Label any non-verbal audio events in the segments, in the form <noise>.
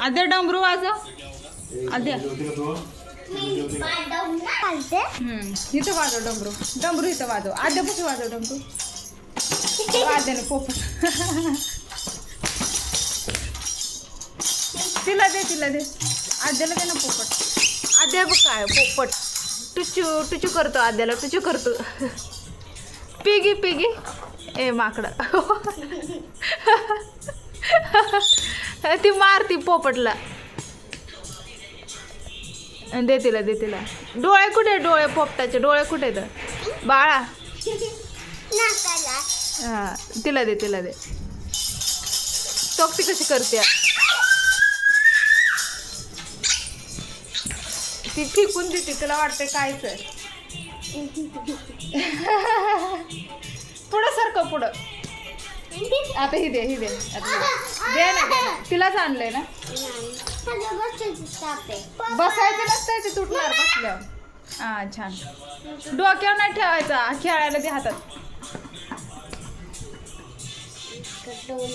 आद्या डमरू वाजव. आद्या. इथं वाजव डमरू. डमरू इथं वाजव. आद्यापासून वाजव डमरू. आद्याने पोपट. तिला दे तिला दे. आद्याला दे ना पोपट. आद्या बघ काय पोपट. टुचू टुचू करतो आद्याला टुचू करतो. Piggy piggy. ए माकडं. ती मारती पोपटला. दे तिला दे तिला. डोळे कुठे डोळे पोपटाचे? डोळे कुठे तर बाळा. हा तिला दे तिला दे. चौकटी कशी करते? ती फिकून देते तिला वाटते कायच <laughs> पुढं सारखं पुढं. आता ही दे ही दे. आता दे. दे ना दे ना. तिलाच आणलंय ना. बसायचं नसतंय ते तुटणार बसल्यावर. हा छान. डोक्यावर नाही ठेवायचा. खेळायला दे हातात.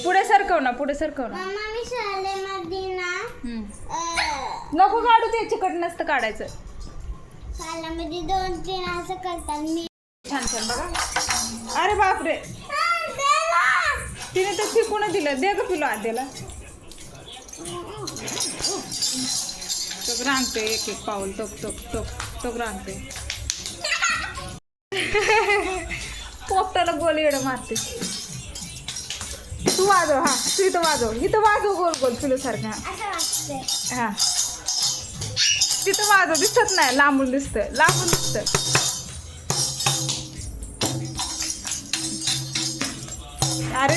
पुढे सरकव ना पुढे सरकव ना. मम्मा मी शाळेमध्ये ना हम्म. अं, नको काढू ते. चिकट नसतं काढायचं. शाळेमध्ये दोन तीन असं करतात. मी छान छान बघा. अरे बापरे. तिने तर शिकून दिलं. दे ग पिलो आद्याला. तो रांगते एक एक पाऊल टोक टोक टोक टोक रांगते. पोपटाला गोल येडं मारते. तू वाजव हा तू इथं वाजव. इथं वाजव गोल गोल पिलो सारखं. हा. तिथं वाजव दिसत नाही. लांबून दिसतं लांबून दिसतं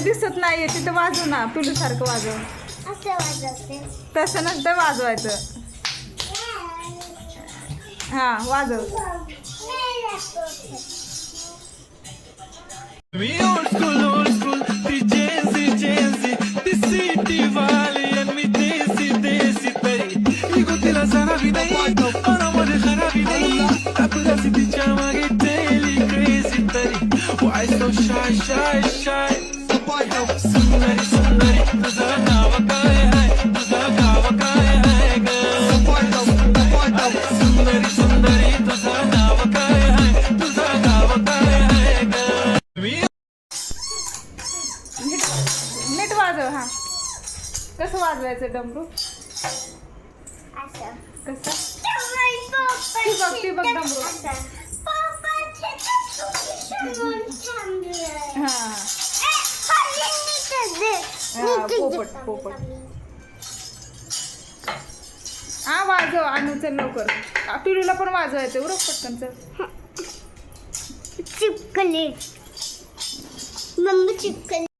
दिसत नाहीये तिथं वाजव ना पिलू सारखं वाजव असं वाजवते तसं नसतं वाजवायचं हा वाजव We old school, old school, the Gen Z, Gen Z, the city valley and me desi, desi tari. Ego tila sana vidai, ona mone khara vidai. Apla city chama get daily crazy tari. Why so shy, shy, shy? Sundari, sundari, tuza gawa kaya hai, tuza gawa kaya hai girl. कसं वाजवायचं डमरू? कसं? बघ डमरू. पोपट, पोपट. हा वाजव आणू चल लवकर. आ, पिलूला पण वाजवायचं बरं पटकन चल. चिपकले. मम्मी चिपकले.